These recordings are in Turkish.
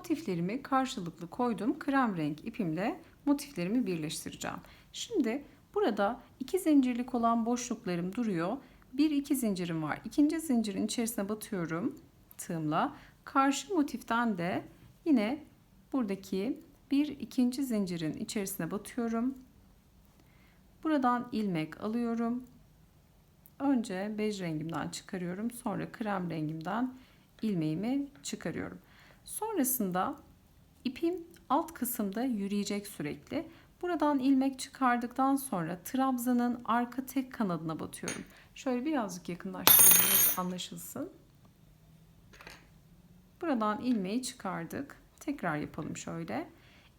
Motiflerimi karşılıklı koydum. Krem renk ipimle motiflerimi birleştireceğim. Şimdi burada iki zincirlik olan boşluklarım duruyor. Bir iki zincirim var. İkinci zincirin içerisine batıyorum tığımla. Karşı motiften de yine buradaki bir ikinci zincirin içerisine batıyorum. Buradan ilmek alıyorum. Önce bej rengimden çıkarıyorum. Sonra krem rengimden ilmeğimi çıkarıyorum. Sonrasında ipim alt kısımda yürüyecek sürekli. Buradan ilmek çıkardıktan sonra trabzanın arka tek kanadına batıyorum. Şöyle birazcık yakınlaştırabiliriz anlaşılsın. Buradan ilmeği çıkardık. Tekrar yapalım şöyle.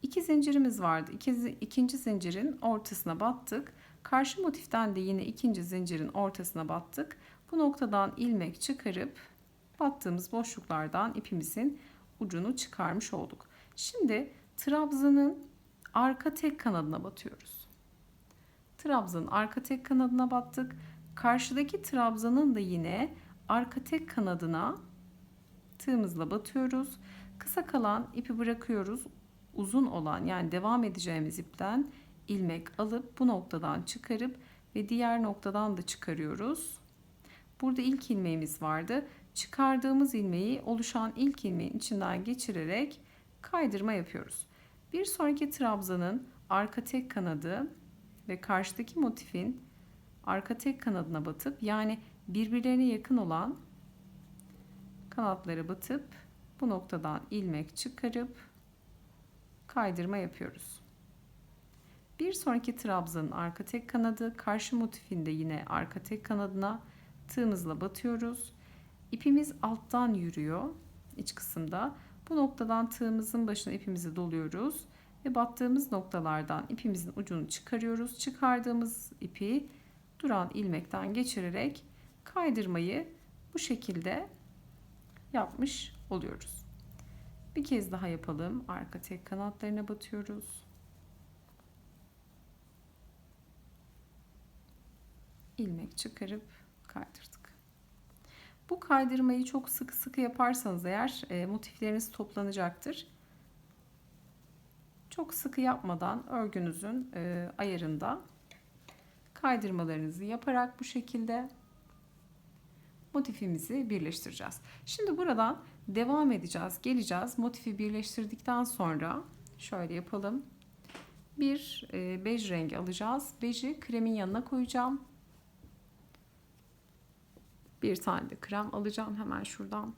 İki zincirimiz vardı. İki, ikinci zincirin ortasına battık. Karşı motiften de yine ikinci zincirin ortasına battık. Bu noktadan ilmek çıkarıp battığımız boşluklardan ipimizin ucunu çıkarmış olduk. Şimdi trabzanın arka tek kanadına batıyoruz. Trabzanın arka tek kanadına battık. Karşıdaki trabzanın da yine arka tek kanadına tığımızla batıyoruz. Kısa kalan ipi bırakıyoruz. Uzun olan yani devam edeceğimiz ipten ilmek alıp bu noktadan çıkarıp ve diğer noktadan da çıkarıyoruz. Burada ilk ilmeğimiz vardı. Çıkardığımız ilmeği oluşan ilk ilmeğin içinden geçirerek kaydırma yapıyoruz. Bir sonraki trabzanın arka tek kanadı ve karşıdaki motifin arka tek kanadına batıp yani birbirlerine yakın olan kanatları batıp bu noktadan ilmek çıkarıp kaydırma yapıyoruz. Bir sonraki trabzanın arka tek kanadı, karşı motifinde yine arka tek kanadına tığımızla batıyoruz. İpimiz alttan yürüyor iç kısımda. Bu noktadan tığımızın başına ipimizi doluyoruz ve battığımız noktalardan ipimizin ucunu çıkarıyoruz. Çıkardığımız ipi duran ilmekten geçirerek kaydırmayı bu şekilde yapmış oluyoruz. Bir kez daha yapalım. Arka tek kanatlarına batıyoruz. ilmek çıkarıp kaydırdık. Bu kaydırmayı çok sıkı sıkı yaparsanız eğer e, motifleriniz toplanacaktır. Çok sıkı yapmadan örgünüzün e, ayarında kaydırmalarınızı yaparak bu şekilde motifimizi birleştireceğiz. Şimdi buradan devam edeceğiz, geleceğiz. Motifi birleştirdikten sonra şöyle yapalım. Bir e, bej rengi alacağız. Beji kremin yanına koyacağım. Bir tane de krem alacağım hemen şuradan.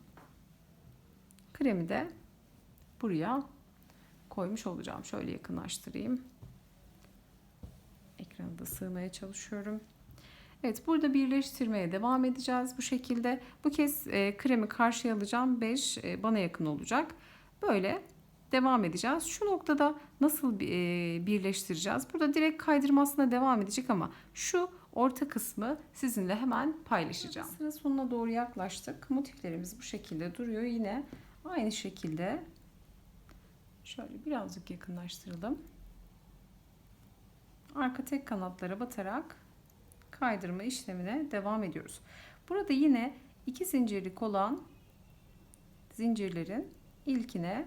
Kremi de buraya koymuş olacağım. Şöyle yakınlaştırayım. Ekrana da sığmaya çalışıyorum. Evet burada birleştirmeye devam edeceğiz bu şekilde. Bu kez e, kremi karşıya alacağım. 5 e, bana yakın olacak. Böyle devam edeceğiz. Şu noktada nasıl e, birleştireceğiz? Burada direkt kaydırmasına devam edecek ama şu orta kısmı sizinle hemen paylaşacağım. Sıra sonuna doğru yaklaştık. Motiflerimiz bu şekilde duruyor. Yine aynı şekilde şöyle birazcık yakınlaştıralım. Arka tek kanatlara batarak kaydırma işlemine devam ediyoruz. Burada yine iki zincirlik olan zincirlerin ilkine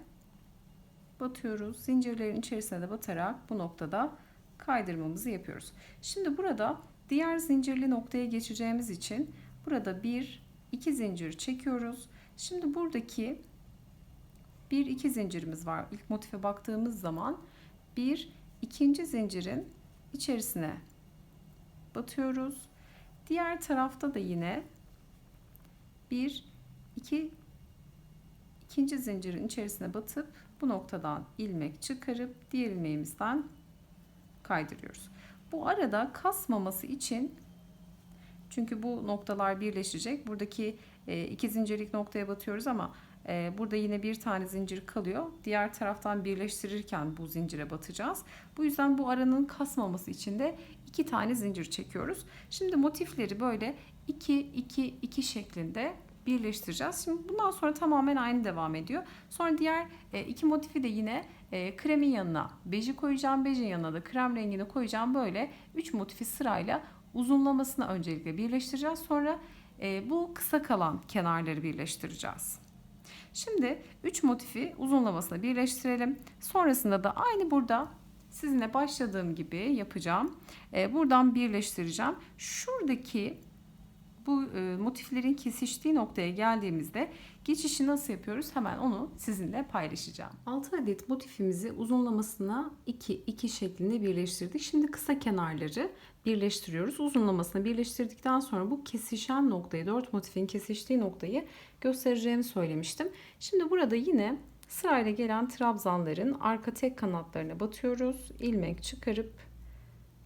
batıyoruz. Zincirlerin içerisine de batarak bu noktada kaydırmamızı yapıyoruz. Şimdi burada diğer zincirli noktaya geçeceğimiz için burada bir iki zincir çekiyoruz. Şimdi buradaki bir iki zincirimiz var. İlk motife baktığımız zaman bir ikinci zincirin içerisine batıyoruz. Diğer tarafta da yine bir iki ikinci zincirin içerisine batıp bu noktadan ilmek çıkarıp diğer ilmeğimizden kaydırıyoruz. Bu arada kasmaması için çünkü bu noktalar birleşecek. Buradaki e, iki zincirlik noktaya batıyoruz ama e, burada yine bir tane zincir kalıyor. Diğer taraftan birleştirirken bu zincire batacağız. Bu yüzden bu aranın kasmaması için de iki tane zincir çekiyoruz. Şimdi motifleri böyle 2 2 2 şeklinde birleştireceğiz. Şimdi bundan sonra tamamen aynı devam ediyor. Sonra diğer e, iki motifi de yine e, kremin yanına beji koyacağım. Bejin yanına da krem rengini koyacağım. Böyle 3 motifi sırayla uzunlamasını öncelikle birleştireceğiz. Sonra e, bu kısa kalan kenarları birleştireceğiz. Şimdi 3 motifi uzunlamasına birleştirelim. Sonrasında da aynı burada sizinle başladığım gibi yapacağım. Ee, buradan birleştireceğim. Şuradaki bu e, motiflerin kesiştiği noktaya geldiğimizde geçişi nasıl yapıyoruz hemen onu sizinle paylaşacağım. 6 adet motifimizi uzunlamasına 2 2 şeklinde birleştirdik. Şimdi kısa kenarları birleştiriyoruz. Uzunlamasına birleştirdikten sonra bu kesişen noktayı 4 motifin kesiştiği noktayı göstereceğimi söylemiştim. Şimdi burada yine sırayla gelen trabzanların arka tek kanatlarına batıyoruz. ilmek çıkarıp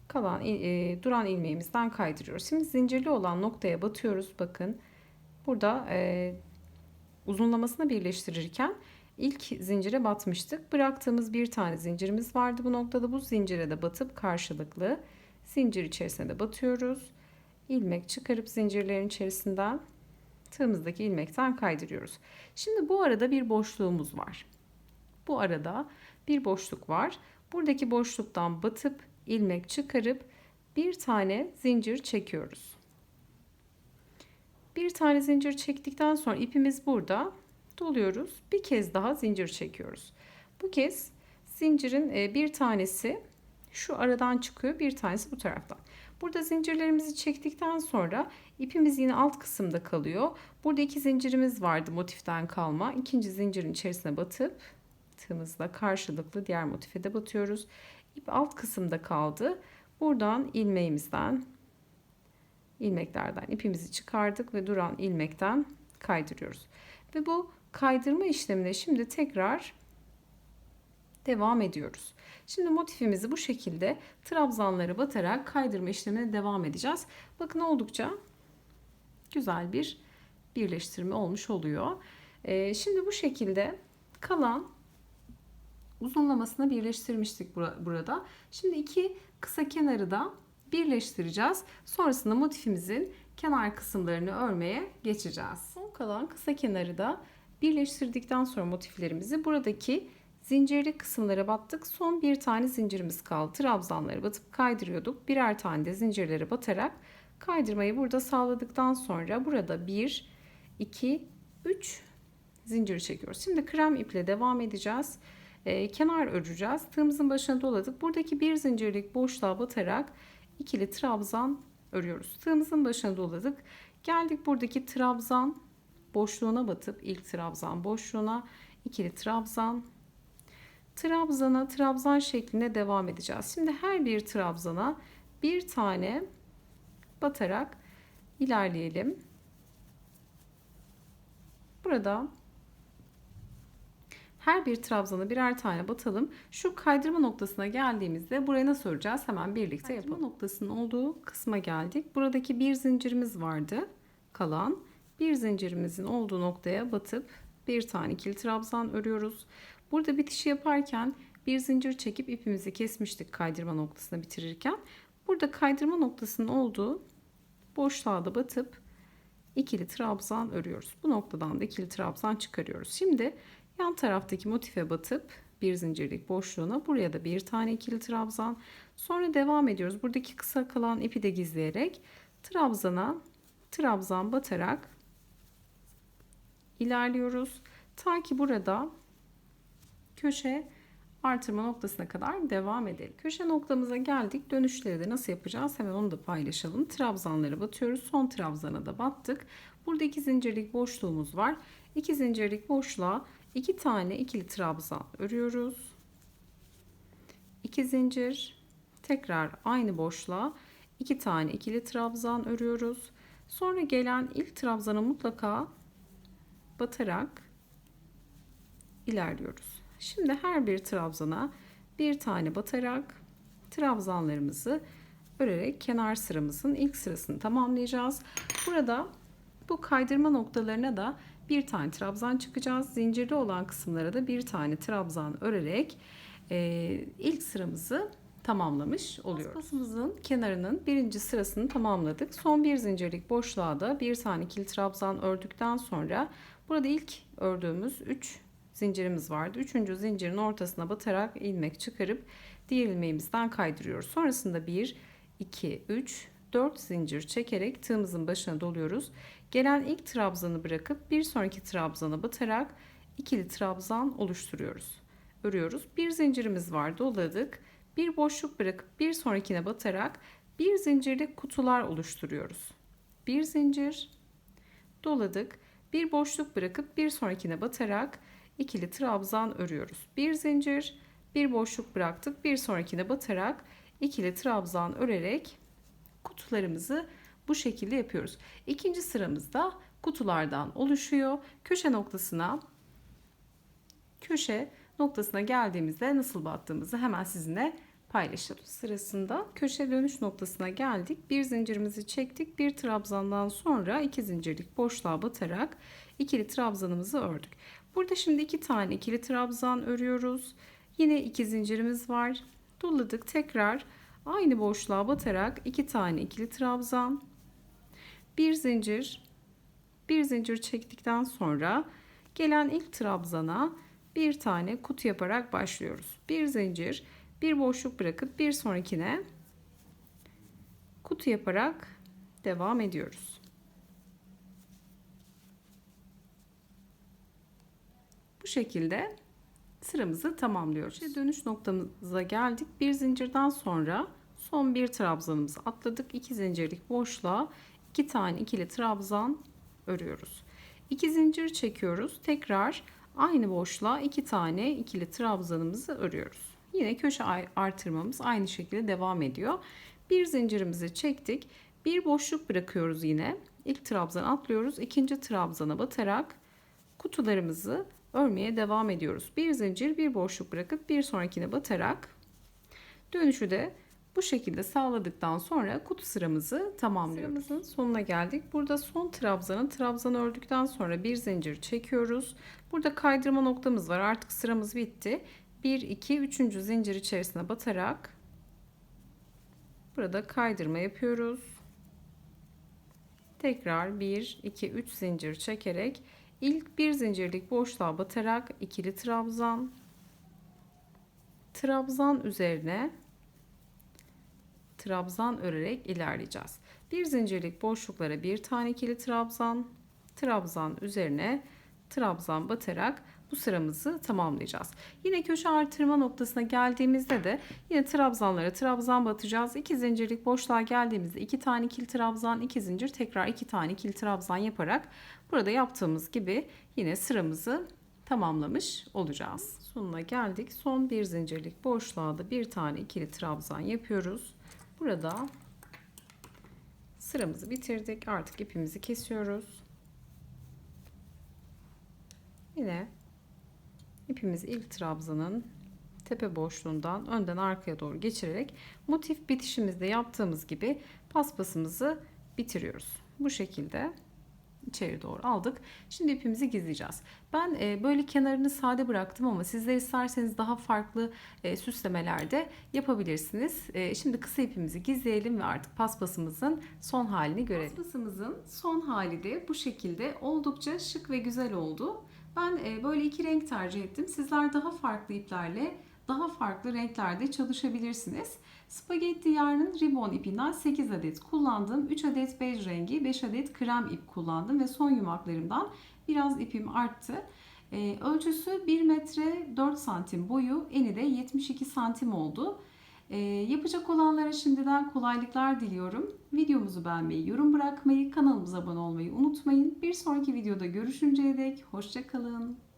kalan e, duran ilmeğimizden kaydırıyoruz. Şimdi zincirli olan noktaya batıyoruz. Bakın burada e, uzunlamasına birleştirirken ilk zincire batmıştık. Bıraktığımız bir tane zincirimiz vardı bu noktada. Bu zincire de batıp karşılıklı zincir içerisine de batıyoruz. ilmek çıkarıp zincirlerin içerisinden tığımızdaki ilmekten kaydırıyoruz. Şimdi bu arada bir boşluğumuz var. Bu arada bir boşluk var. Buradaki boşluktan batıp ilmek çıkarıp bir tane zincir çekiyoruz. Bir tane zincir çektikten sonra ipimiz burada doluyoruz. Bir kez daha zincir çekiyoruz. Bu kez zincirin e, bir tanesi şu aradan çıkıyor, bir tanesi bu taraftan. Burada zincirlerimizi çektikten sonra ipimiz yine alt kısımda kalıyor. Burada iki zincirimiz vardı motiften kalma. İkinci zincirin içerisine batıp tığımızla karşılıklı diğer motife de batıyoruz. İp alt kısımda kaldı. Buradan ilmeğimizden ilmeklerden ipimizi çıkardık ve duran ilmekten kaydırıyoruz. Ve bu kaydırma işlemine şimdi tekrar devam ediyoruz. Şimdi motifimizi bu şekilde trabzanları batarak kaydırma işlemine devam edeceğiz. Bakın oldukça güzel bir birleştirme olmuş oluyor. Ee, şimdi bu şekilde kalan uzunlamasına birleştirmiştik burada. Şimdi iki kısa kenarı da birleştireceğiz. Sonrasında motifimizin kenar kısımlarını örmeye geçeceğiz. Son kalan kısa kenarı da birleştirdikten sonra motiflerimizi buradaki zincirli kısımlara battık. Son bir tane zincirimiz kaldı. Trabzanları batıp kaydırıyorduk. Birer tane de zincirlere batarak kaydırmayı burada sağladıktan sonra burada 1, 2, 3 zincir çekiyoruz. Şimdi krem iple devam edeceğiz e, kenar öreceğiz. Tığımızın başına doladık. Buradaki bir zincirlik boşluğa batarak ikili trabzan örüyoruz. Tığımızın başına doladık. Geldik buradaki trabzan boşluğuna batıp ilk trabzan boşluğuna ikili trabzan trabzana trabzan şeklinde devam edeceğiz. Şimdi her bir trabzana bir tane batarak ilerleyelim. Burada her bir trabzana birer tane batalım. Şu kaydırma noktasına geldiğimizde buraya nasıl öreceğiz? Hemen birlikte kaydırma yapalım. noktasının olduğu kısma geldik. Buradaki bir zincirimiz vardı. Kalan bir zincirimizin olduğu noktaya batıp bir tane ikili trabzan örüyoruz. Burada bitişi yaparken bir zincir çekip ipimizi kesmiştik kaydırma noktasına bitirirken. Burada kaydırma noktasının olduğu boşluğa da batıp ikili trabzan örüyoruz. Bu noktadan da ikili trabzan çıkarıyoruz. Şimdi Yan taraftaki motife batıp bir zincirlik boşluğuna buraya da bir tane ikili trabzan. Sonra devam ediyoruz. Buradaki kısa kalan ipi de gizleyerek trabzana trabzan batarak ilerliyoruz. Ta ki burada köşe artırma noktasına kadar devam edelim. Köşe noktamıza geldik. Dönüşleri de nasıl yapacağız? Hemen onu da paylaşalım. Trabzanları batıyoruz. Son trabzana da battık. Burada iki zincirlik boşluğumuz var. İki zincirlik boşluğa 2 tane ikili trabzan örüyoruz. 2 zincir tekrar aynı boşluğa 2 tane ikili trabzan örüyoruz. Sonra gelen ilk trabzana mutlaka batarak ilerliyoruz. Şimdi her bir trabzana bir tane batarak trabzanlarımızı örerek kenar sıramızın ilk sırasını tamamlayacağız. Burada bu kaydırma noktalarına da bir tane trabzan çıkacağız. Zincirli olan kısımlara da bir tane trabzan örerek e, ilk sıramızı tamamlamış oluyoruz. Paspasımızın kenarının birinci sırasını tamamladık. Son bir zincirlik boşluğa da bir tane kil trabzan ördükten sonra burada ilk ördüğümüz 3 zincirimiz vardı. Üçüncü zincirin ortasına batarak ilmek çıkarıp diğer ilmeğimizden kaydırıyoruz. Sonrasında 1, 2, 3, 4 zincir çekerek tığımızın başına doluyoruz. Gelen ilk trabzanı bırakıp bir sonraki trabzana batarak ikili trabzan oluşturuyoruz. Örüyoruz. Bir zincirimiz var. Doladık. Bir boşluk bırakıp bir sonrakine batarak bir zincirlik kutular oluşturuyoruz. Bir zincir doladık. Bir boşluk bırakıp bir sonrakine batarak ikili trabzan örüyoruz. Bir zincir, bir boşluk bıraktık. Bir sonrakine batarak ikili trabzan örerek kutularımızı bu şekilde yapıyoruz. İkinci sıramızda kutulardan oluşuyor. Köşe noktasına köşe noktasına geldiğimizde nasıl battığımızı hemen sizinle paylaşalım. Sırasında köşe dönüş noktasına geldik. Bir zincirimizi çektik. Bir trabzandan sonra iki zincirlik boşluğa batarak ikili trabzanımızı ördük. Burada şimdi iki tane ikili trabzan örüyoruz. Yine iki zincirimiz var. Doladık. Tekrar aynı boşluğa batarak iki tane ikili trabzan, bir zincir, bir zincir çektikten sonra gelen ilk trabzana bir tane kutu yaparak başlıyoruz. Bir zincir, bir boşluk bırakıp bir sonrakine kutu yaparak devam ediyoruz. Bu şekilde sıramızı tamamlıyoruz. İşte dönüş noktamıza geldik. Bir zincirden sonra son bir trabzanımızı atladık. İki zincirlik boşluğa iki tane ikili trabzan örüyoruz. İki zincir çekiyoruz. Tekrar aynı boşluğa iki tane ikili trabzanımızı örüyoruz. Yine köşe artırmamız aynı şekilde devam ediyor. Bir zincirimizi çektik. Bir boşluk bırakıyoruz yine. İlk trabzan atlıyoruz. İkinci trabzana batarak kutularımızı örmeye devam ediyoruz. Bir zincir, bir boşluk bırakıp bir sonrakine batarak dönüşü de bu şekilde sağladıktan sonra kutu sıramızı tamamlıyoruz. Sıramızın sonuna geldik. Burada son trabzanı trabzanı ördükten sonra bir zincir çekiyoruz. Burada kaydırma noktamız var. Artık sıramız bitti. 1 2 3. zincir içerisine batarak burada kaydırma yapıyoruz. Tekrar 1 2 3 zincir çekerek ilk bir zincirlik boşluğa batarak ikili trabzan trabzan üzerine trabzan örerek ilerleyeceğiz. Bir zincirlik boşluklara bir tane ikili trabzan, trabzan üzerine trabzan batarak bu sıramızı tamamlayacağız. Yine köşe artırma noktasına geldiğimizde de yine trabzanlara trabzan batacağız. İki zincirlik boşluğa geldiğimizde iki tane ikili trabzan, iki zincir tekrar iki tane ikili trabzan yaparak burada yaptığımız gibi yine sıramızı tamamlamış olacağız. Sonuna geldik. Son bir zincirlik boşluğa da bir tane ikili trabzan yapıyoruz. Burada sıramızı bitirdik. Artık ipimizi kesiyoruz. Yine ipimizi ilk trabzanın tepe boşluğundan önden arkaya doğru geçirerek motif bitişimizde yaptığımız gibi paspasımızı bitiriyoruz. Bu şekilde içeri doğru aldık. Şimdi ipimizi gizleyeceğiz. Ben e, böyle kenarını sade bıraktım ama sizler isterseniz daha farklı e, süslemelerde yapabilirsiniz. E, şimdi kısa ipimizi gizleyelim ve artık paspasımızın son halini görelim. Paspasımızın son hali de bu şekilde oldukça şık ve güzel oldu. Ben e, böyle iki renk tercih ettim. Sizler daha farklı iplerle daha farklı renklerde çalışabilirsiniz. Spagetti yarnın ribbon ipinden 8 adet kullandım. 3 adet bej rengi, 5 adet krem ip kullandım ve son yumaklarımdan biraz ipim arttı. Ee, ölçüsü 1 metre 4 santim boyu, eni de 72 santim oldu. Ee, yapacak olanlara şimdiden kolaylıklar diliyorum. Videomuzu beğenmeyi, yorum bırakmayı, kanalımıza abone olmayı unutmayın. Bir sonraki videoda görüşünceye dek hoşçakalın.